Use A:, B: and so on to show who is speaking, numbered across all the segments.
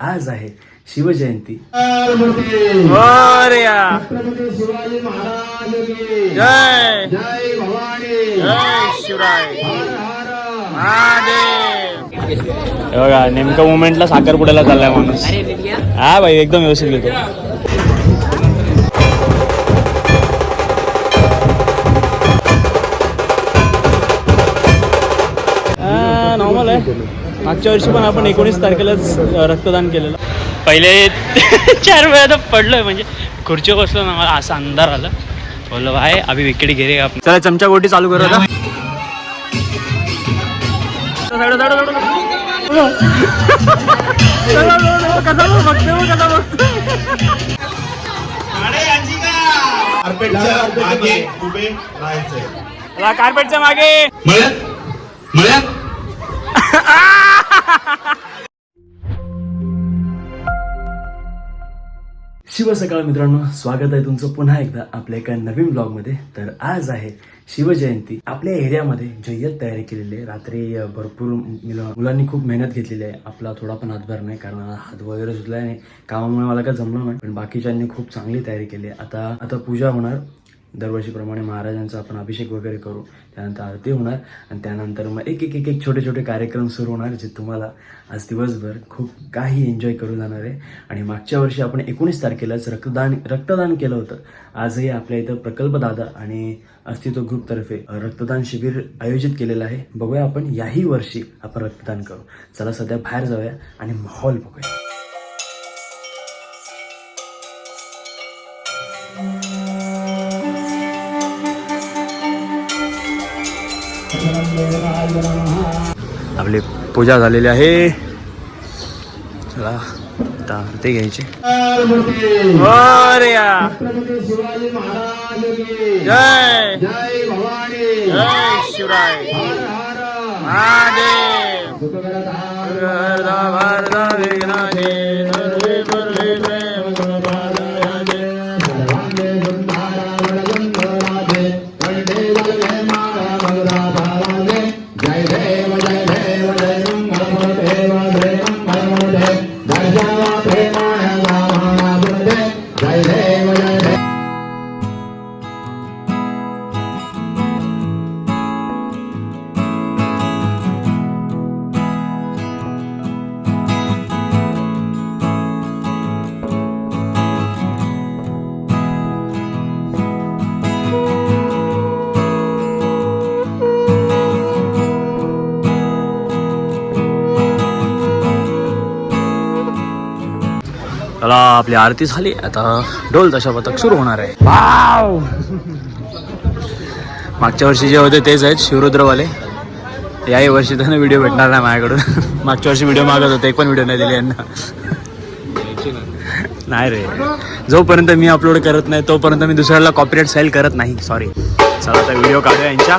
A: आज आहे शिवजयंती.
B: शिवाजी महाराज की
C: जय.
B: जय भवानी.
C: जय शिवराय.
B: हर हर.
C: महादेव. बघा नेमकं मुमेंटला साखरपुड्याला चाललाय माणूस. हा भाई एकदम व्यवस्थित घेतो नॉर्मल आहे. मागच्या वर्षी पण आपण एकोणीस तारखेलाच रक्तदान केलेलं. पहिले चार वेळा तर पडलोय म्हणजे खुर्चीवर बसलो ना मला असा अंधार आला. बोललो भाई अभि विकेट घेरे आपण चला चमचा गोटी चालू करू आता.
D: कार्पेटच्या मागे
A: शिव सकाळ मित्रांनो स्वागत आहे तुमचं पुन्हा एकदा आपल्या एका नवीन ब्लॉगमध्ये तर आज आहे शिवजयंती. आपल्या एरियामध्ये जय्यत तयारी केलेली आहे. रात्री भरपूर मुलांनी खूप मेहनत घेतलेली आहे. आपला थोडा पण हातभार नाही कारण हात वगैरे सुचला नाही कामामुळे मला काय जमलं नाही. पण बाकीच्यांनी खूप चांगली तयारी केली आहे. आता आता पूजा होणार. दरवर्षीप्रमाणे महाराजांचा आपण अभिषेक वगैरे करू. त्यानंतर आरती होणार आणि त्यानंतर मग एक एक एक एक छोटे छोटे कार्यक्रम सुरू होणार जे तुम्हाला आज दिवसभर खूप काही एन्जॉय करू जाणार आहे. आणि मागच्या वर्षी आपण एकोणीस तारखेलाच रक्तदान रक्तदान केलं होतं. आजही आपल्या इथं प्रकल्प दादा आणि अस्तित्व ग्रुपतर्फे रक्तदान शिबिर आयोजित केलेलं आहे. बघूया आपण याही वर्षी आपण रक्तदान करू. चला सध्या बाहेर जाऊया आणि माहोल बघूया. आपली पूजा झालेली आहे चला आता आरती घ्यायची
C: जय
B: जय
C: शिवराय
B: हर हर
C: महादेव
A: आपली आरती झाली. आता ढोल तशा पथक सुरू होणार आहे. वाव! मागच्या वर्षी जे होते तेच आहेत शिवरुद्रवाले. याही वर्षी त्यांना व्हिडिओ भेटणार नाही माझ्याकडून. मागच्या वर्षी व्हिडिओ मागत होते एक पण व्हिडिओ नाही दिले यांना. नाही रे. जोपर्यंत मी अपलोड करत नाही तोपर्यंत मी दुसऱ्याला कॉपीराइट सेल करत नाही. सॉरी चला आता व्हिडिओ काढूया यांच्या.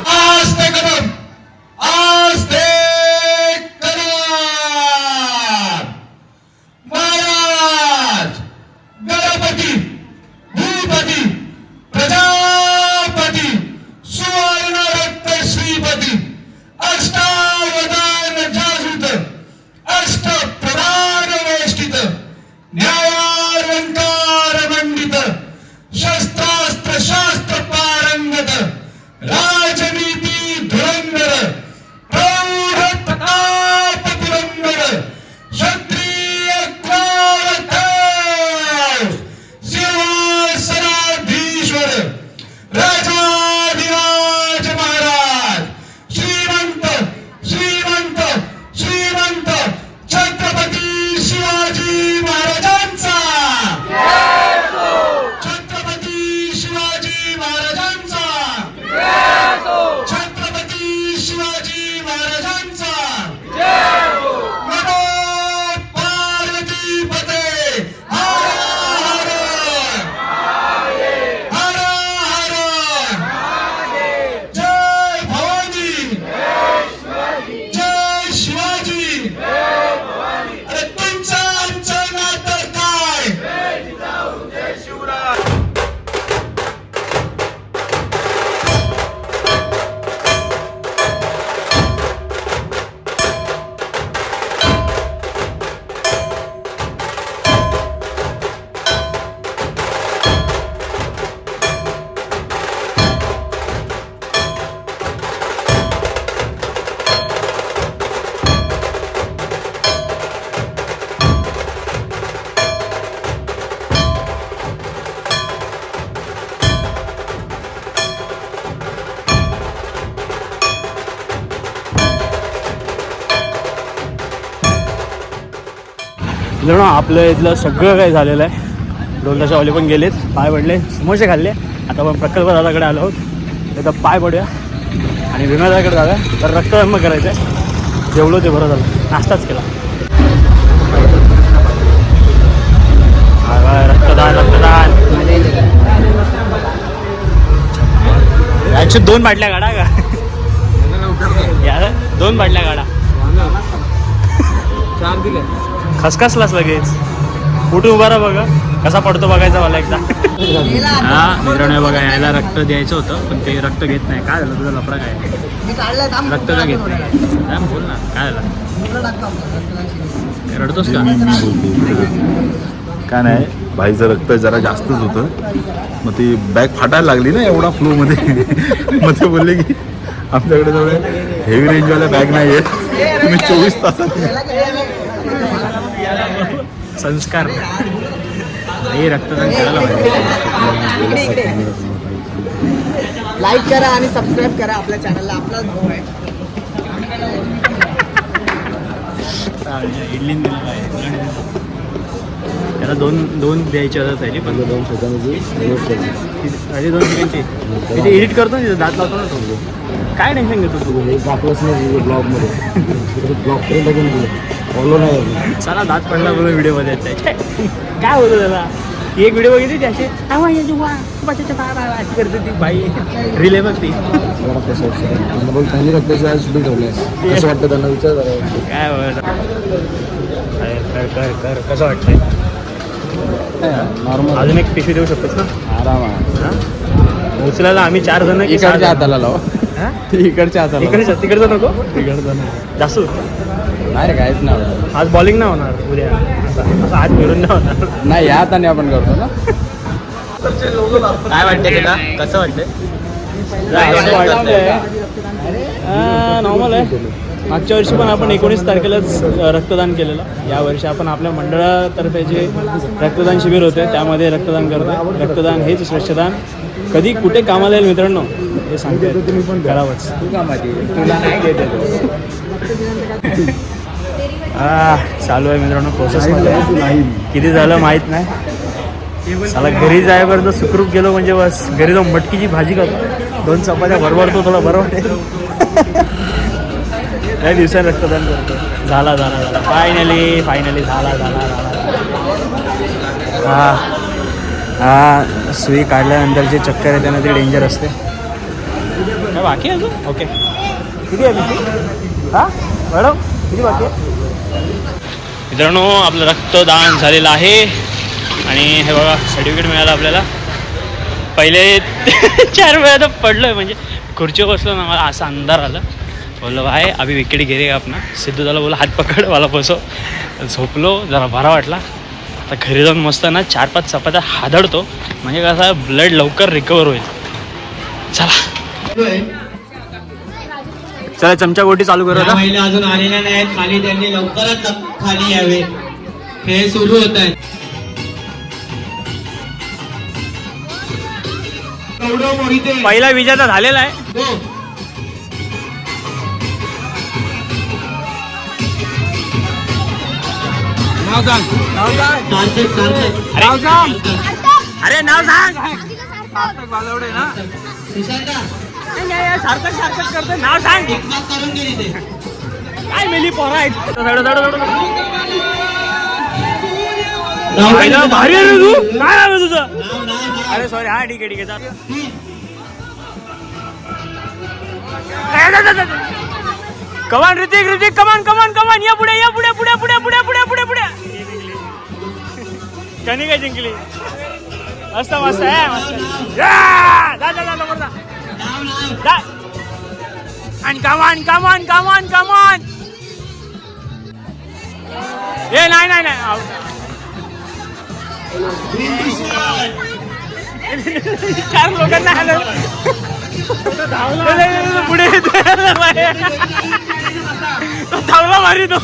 C: मित्रांनो आपलं इथलं सगळं काही झालेलं आहे. ढोलताच्या वाले पण गेलेत. पाय पडले समोसे खाल्ले. आता आपण प्रकल्प दादाकडे आलो आहोत. आता पाय पडूया. आणि विनोदाकडे जाऊया. तर रक्तदान करायचं आहे. जेवलो ते बरं झालं. नाश्ताच केला. रक्तदान रक्तदान. दोन बाटल्या गाडा का? या दोन बाटल्या गाडा खसखसलाच लगेच. कुठे उभा राहा बघा. कसा पडतो बघायचा मला एकदा. हा मित्रांनो बघा यायला रक्त द्यायचं होतं पण ते रक्त घेत नाही. काय झालं? तुझा लफडा काय? रक्त का घेत नाही. काय बोल ना काय झालं? काय रडतोस का?
E: काय नाही भाईचं रक्त जरा जास्तच होतं. मग ती बॅग फाटायला लागली ना एवढा फ्लो मध्ये. मग ते बोलले की आमच्याकडे जवळ हेवी रेंजवाल्या बॅग नाही आहेत तुम्ही चोवीस तासात
C: संस्कार. हे रक्तदान करायला पाहिजे.
F: लाईक करा आणि सबस्क्राईब करा आपल्या चॅनलला आपला भाऊ आहे.
C: इडली त्याला दोन दोन द्यायचे होतात पहिली पण. दोन अरे दोन तिथे एडिट करतो ना तिथे दात लावतो ना तो. काय टेन्शन घेतो तू?
A: फॉलो नाही
C: चला दात पडला बघा व्हिडिओमध्ये त्याचे काय होतं त्याला? एक व्हिडिओ बघितली त्याची अशी? करते ती बाई. रिले बघ ती.
A: त्यांनी रक्ताची ठेवले कसं वाटतं त्यांना विचार करा
C: काय कर कर कर. कसं वाटतंय?
A: नॉर्मल
C: अजून एक पिशवी देऊ शकतोस ना?
A: आराम
C: हा? उचलायला आम्ही चार जण
A: इकडच्या? हाताला लाव.
C: हा?
A: इकडच्या हाताला
C: इकडचं तिकडचं नको?
A: इकडचं
C: जासू.
A: नाही रे काहीच नाही होत.
C: आज बॉलिंग नाही होणार उद्या. असं असं आज फिरून नाही होणार.
A: नाही या हाताने आपण करतो ना.
C: काय वाटतंय तुला? कसं वाटतंय? नॉर्मल आहे. मागच्या वर्षी पण आपण एकोणीस तारखेलाच रक्तदान केलेलं. यावर्षी आपण आपल्या मंडळातर्फे जे रक्तदान शिबिर होते त्यामध्ये रक्तदान करतो रक्तदान हेच स्वच्छदान कधी कुठे कामाला येईल मित्रांनो हे सांगते तुम्ही पण करावंच
A: तुला नाही
C: चालू आहे मित्रांनो प्रोसेसमध्ये किती झालं माहीत नाही. मला घरी जायपर्यंत सुखरूप गेलो म्हणजे बस. घरी जाऊन मटकीची भाजी खातो. दोन चपात्या भरभरतो थोडा बरं वाटेल काही दिवसांनी रक्तदान करतो. झाला झाला झाला. फायनली फायनली झाला झाला झाला. हा हा सुई काढल्यानंतर जे चक्कर आहे त्यांना ते डेंजर असते. बाकी आहे अजून? ओके किती आहे हां? मॅडम किती बाकी आहे? मित्रांनो आपलं रक्तदान झालेलं आहे. आणि हे बघा सर्टिफिकेट मिळालं आपल्याला. पहिले चार वेळा तर पडलं म्हणजे खुर्चीवर बसलो ना मला असा अंधार आला. बोललो भाई अभि विकेट घेरे का आपण? सिद्धू त्याला बोला हात पकड मला बसव. झोपलो जरा बरा वाटला. आता घरी जाऊन मस्त ना चार पाच चपात्या हादडतो. म्हणजे कसं ब्लड लवकर रिकवर होईल. चला. चला चमचा गोटी चालू करू
G: या
C: आता.
G: महिला अजून आलेल्या नाहीत खाली त्यांनी लवकरच खाली यावे. हे सुरू होत आहे
D: गौरव मोहिते
C: पहिला विजेता झालेला आहे.
D: हो.
G: सार्थक सार्थक.
C: अरे नाव सांग.
G: सुशांता
C: सारखं सारखं करतो नाव सांग. काय मेली पोरा आहेत भारी आहे तू काय आहे तुझं अरे सॉरी हा ठीक आहे ठीक आहे कमान ऋतिक ऋतिक कमान कमान कमान या पुढे या पुढे. पुढे पुढे पुढे पुढे पुढे पुढे कणी काय जिंकली मस्त मस्त आहे मस्त! जा जा जा. लवकर जा
G: नाव नाव
C: जा आणि कमान कमान कमान कमान ए नाही नाही नाही आऊ. चार लोकांना आलं पुढे धावला मारी तो.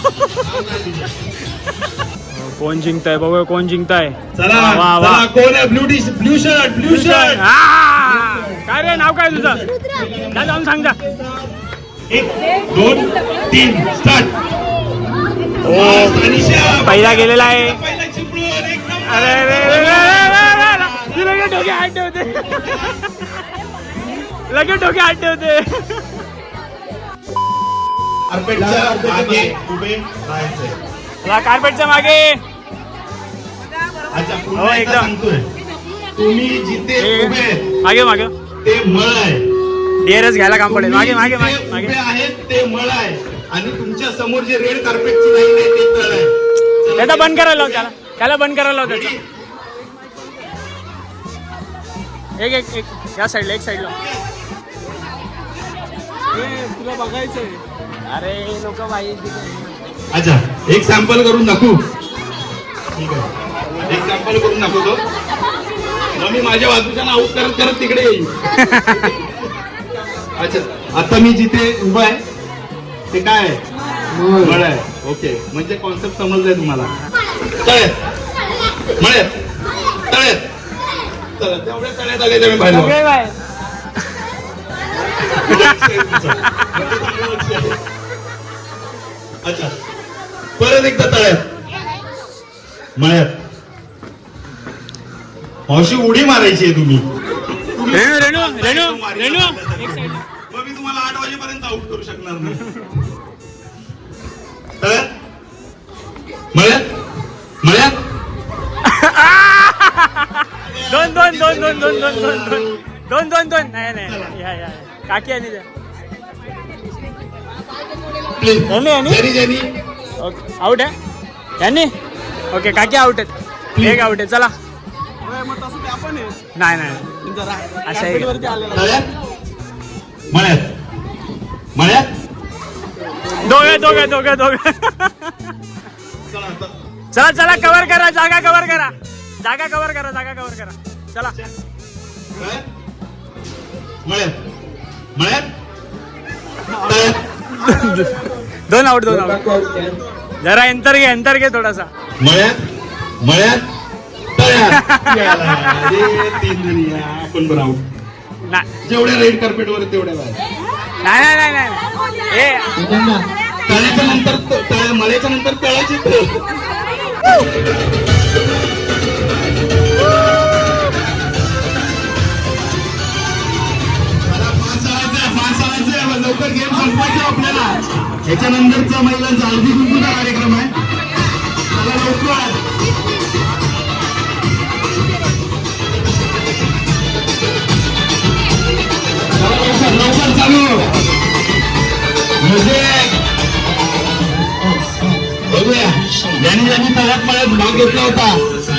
C: कोण जिंकताय? बघूया कोण जिंकताय.
D: चला
C: वा, वा,
D: कोण आहे? Blue shirt blue shirt.
C: आ! काय रे नाव काय तुझं? काय जाऊन सांग जा.
D: एक दोन तीन स्टार्ट.
C: ओ पहिला गेलेला आहे. अरे अरे, लगेच डोके हात ठेवते. लगेच डोके हात ठेवते.
E: कार्पेटच्या मागे उभे
C: कार्पेटच्या मागे.
E: अच्छा
C: हो,
E: पुन्हा एकदा.
C: एकदम.
E: सांगतोय. तुम्ही जिथे उभे
C: मागे मागे.
E: ते मळ आहे.
C: डिअरच घ्यायला काम पडेल. मागे मागे मागे मागे.
E: आहेत ते मळ आहे. आणि तुमच्यासमोर जे रेड कार्पेटची लाईन आहे ते तळ आहे. चला,
C: त्याचा बंद करायला लाव त्याला. त्याला बंद करायला लाव त्याचा. एक एक एक. या साईडला एक साईडला तुला बघायचंय. अरे लोक बाई.
E: अच्छा एक सॅम्पल करून दाखवू. ठीक आहे. एक सॅम्पल करून दाखवतो. मग मी माझ्या बाजूच्या आऊट करत करत तिकडे येईल अच्छा आता मी जिथे उभा आहे ते काय आहे? मळ. आहे. ओके म्हणजे कॉन्सेप्ट समजलाय तुम्हाला. तळ्यात मळ्यात तळ्यात चला तेवढ्या तळ्यात आले तर मी बाहेर. जाऊ. अच्छा. परत एकदा तळ्यात मळ्यात मावशी उडी मारायची आहे तुम्ही.
C: रेणू रेणू रेणू
E: मग मी तुम्हाला आठ वाजेपर्यंत आउट करू शकणार नाही. तळ्यात मळ्यात? मळ्यात?
C: दोन दोन दोन दोन दोन दोन दोन दोन. दोन दोन दोन. नाही नाही या या काकी आणि ओके आउट आहे? यांनी? ओके काकी आउट आहेत. एक आउट आहे. चला. नाही नाही. असं आहे का?
E: तळ्यात मळ्यात? मळ्यात?
C: दोघे दोघे दोघे दोघे.
E: चला.
C: चला कव्हर करा जागा कव्हर करा. जागा कव्हर करा जागा कव्हर करा. चला. दोन आउट दोन आउट जरा एंतर घे एंतर घे थोडासा.
E: मळ्यात? मळ्यात? तीन जणी या आपण बरं
C: आहोत
E: जेवढ्या रेड कार्पेट वर तेवढ्या
C: नाही नाही. नाही
E: तळ्याच्या नंतर मळ्याच्या नंतर तळाची लवकर गेम संपवायचा आपल्याला याच्यानंतरचा महिलांचा हळदी कुंकूचा कार्यक्रम आहे. मला लवकर. ज्यांनी ज्यांनी सगळ्यात मळ्यात भाग घेतला होता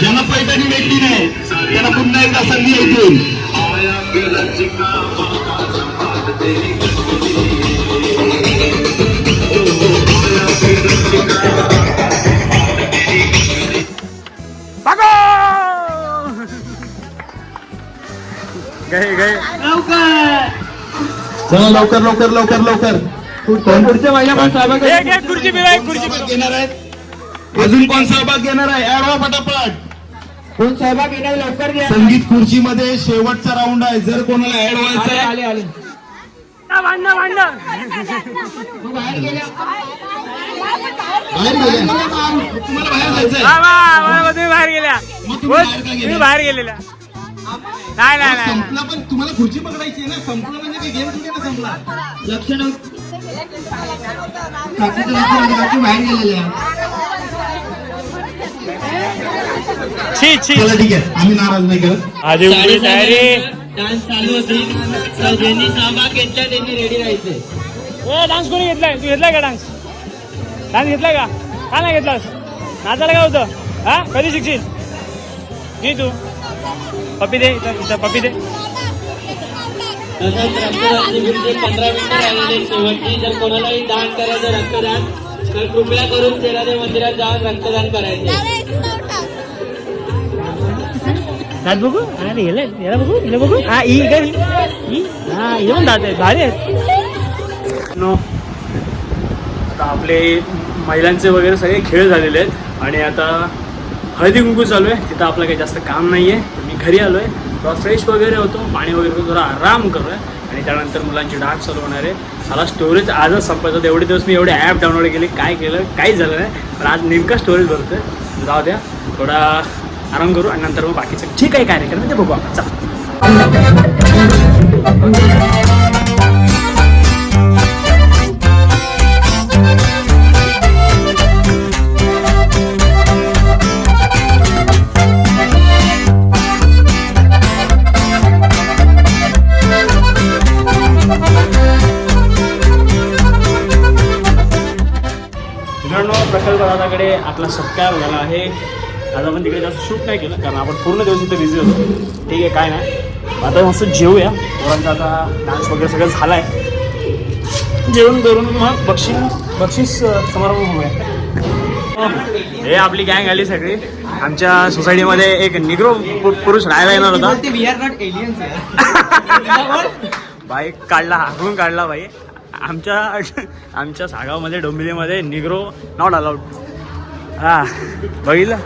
E: ज्यांना पैठणी भेटली नाही त्यांना पुन्हा एकदा संधी येतील
C: पागो गए गए।
E: चला लवकर लवकर लवकर लवकर। पुढच्या
C: पण साहेब खुर्ची मिळाय खुर्ची
E: घेणार आहेत अजून हो कोण सहभाग घेणार आहे. अडवा पटापट
F: कोण सहभाग लवकर घ्या.
E: संगीत खुर्ची मध्ये शेवटचा राऊंड आहे. जर कोणाला ऍड व्हायचं बाहेर गेल्या.
C: तुम्ही बाहेर गेलेला नाही नाही
E: संपला पण तुम्हाला खुर्ची पकडायची ना. संपला म्हणजे संपला.
F: लक्ष काकीचं लक्ष नव्हतं, काकी बाहेर गेलेल्या
C: छी छी
E: चला ठीक आहे. आम्ही नाराज नाही करत.
C: आधी उभी तयारी.
G: डान्स चालू होती. तर ज्यांनी सहभाग घेतला त्यांनी रेडी राहायचे.
C: ए डान्स कोणी घेतलाय? तू घेतलाय का डान्स? डान्स घेतलाय का? का नाही घेतलास? नाचायला काय होतं? हा? कधी शिकशील? मी तू. पप्पी दे इथं इथं पप्पी दे.
G: तसंच रक्तदान शिबिरचे पंधरा मिनिटं राहिलेले शेवटची. जर कोणालाही दान करायचं रक्तदान तर कृपया करून मंदिरात जाऊन रक्तदान करायचे
C: दात बघू. अरे गेले याला बघू हिला बघू. हा ई काय ई पण दात आहेत भारी आहेत. नो आता आपले महिलांचे वगैरे सगळे खेळ झालेले आहेत. आणि आता हळदी कुंकू चालू आहे. तिथं आपलं काही जास्त काम नाही आहे मी घरी आलो आहे थोडा फ्रेश वगैरे होतो पाणी वगैरे थोडा आराम करू आहे आणि त्यानंतर मुलांची डान्स चालू होणार आहे. मला स्टोरेज आजच संपायचं एवढे दिवस मी एवढे ॲप डाउनलोड केले काय केलं काहीच झालं नाही. पण आज नेमका स्टोरेज भरतोय. जाऊ द्या थोडा आराम करू आणि नंतर मग बाकीचं जे काही कार्यक्रम ते बघू आपण. चला. सत्कार झाला आहे? आज आपण तिकडे जास्त शूट नाही केलं कारण आपण पूर्ण दिवस इथे बिझी होतो. ठीक आहे काय नाही. आता मस्त जेवूया पोरांचा आता डान्स वगैरे सगळं झाला आहे जेवण करून मग बक्षीस बक्षीस समारंभ होऊया. हे आपली गँग आली सगळी. आमच्या सोसायटीमध्ये एक निग्रो पुरुष राहायला येणार होता. बाईक काढला हाकलून काढला बाई. आमच्या आमच्या सागावमध्ये डोंबिवलीमध्ये निग्रो नॉट अलाउड हा बघितलं?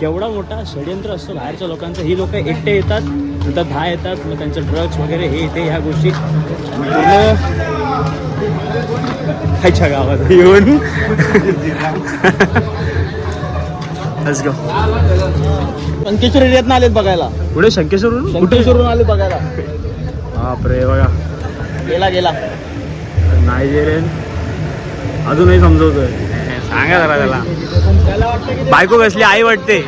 C: केवढा मोठा षडयंत्र असतो बाहेरच्या लोकांचं. ही लोक एकटे येतात नंतर दहा येतात मग त्यांचं ड्रग्स वगैरे हे ते ह्या गोष्टी. खायच्या गावात. येऊन.
F: संकेश्वर एरियात आलेत बघायला.
C: पुढे शंकेश्वरून कुठे?
F: संकेश्वरून आले बघायला.
C: बापरे बघा.
F: गेला गेला.
C: नायजेरियन. अजूनही समजवतोय. सांगा जरा त्याला. बायको कसली आई वाटते.